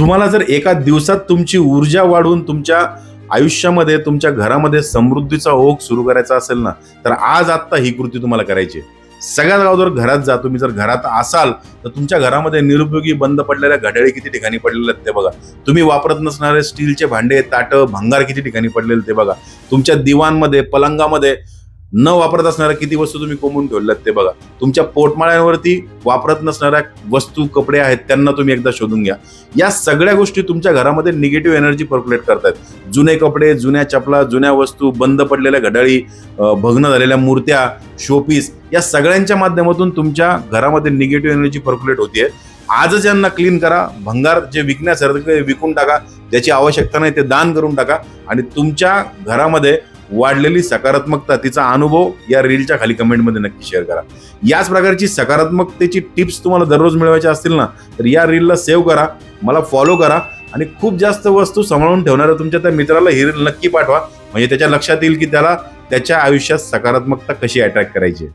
तुम्हाला जर एका दिवसात तुमची ऊर्जा वाढवून तुमच्या आयुष्यामध्ये तुमच्या घरामध्ये समृद्धीचा ओघ सुरू करायचा असेल ना तर आज आत्ता ही कृती तुम्हाला करायची आहे. सगळ्यात अगोदर घरात जा. तुम्ही जर घरात असाल तर तुमच्या घरामध्ये निरुपयोगी बंद पडलेल्या घड्याळी किती ठिकाणी पडलेल्या आहेत ते बघा. तुम्ही वापरत नसणारे स्टीलचे भांडे ताटं भंगार किती ठिकाणी पडलेले ते बघा. तुमच्या दिवांमध्ये पलंगामध्ये न वापरत असणाऱ्या किती वस्तू तुम्ही कोंबून ठेवल्यात ते बघा. तुमच्या पोटमाळ्यांवरती वापरत नसणाऱ्या वस्तू कपडे आहेत त्यांना तुम्ही एकदा शोधून घ्या. या सगळ्या गोष्टी तुमच्या घरामध्ये निगेटिव्ह एनर्जी पर्क्युलेट करतायत. जुने कपडे जुन्या चपला जुन्या वस्तू बंद पडलेल्या घड्याळी भग्न झालेल्या मूर्त्या शोपीस या सगळ्यांच्या माध्यमातून तुमच्या घरामध्ये निगेटिव्ह एनर्जी पर्क्युलेट होतीये. आजच यांना क्लीन करा. भंगार जे विकण्यासारखं विकून टाका. ज्याची आवश्यकता नाही ते दान करून टाका. आणि तुमच्या घरामध्ये वाढलेली सकारात्मकता तिचा अनुभव या रीलच्या खाली कमेंटमध्ये नक्की शेअर करा याच प्रकारची सकारात्मकतेची टिप्स तुम्हाला दररोज मिळवायच्या असतील ना तर या रीलला सेव्ह करा मला फॉलो करा आणि खूप जास्त वस्तू सांभाळून ठेवणाऱ्या तुमच्या त्या मित्राला ही रील नक्की पाठवा म्हणजे त्याच्या लक्षात येईल की त्याला त्याच्या आयुष्यात सकारात्मकता कशी अट्रॅक्ट करायची आहे.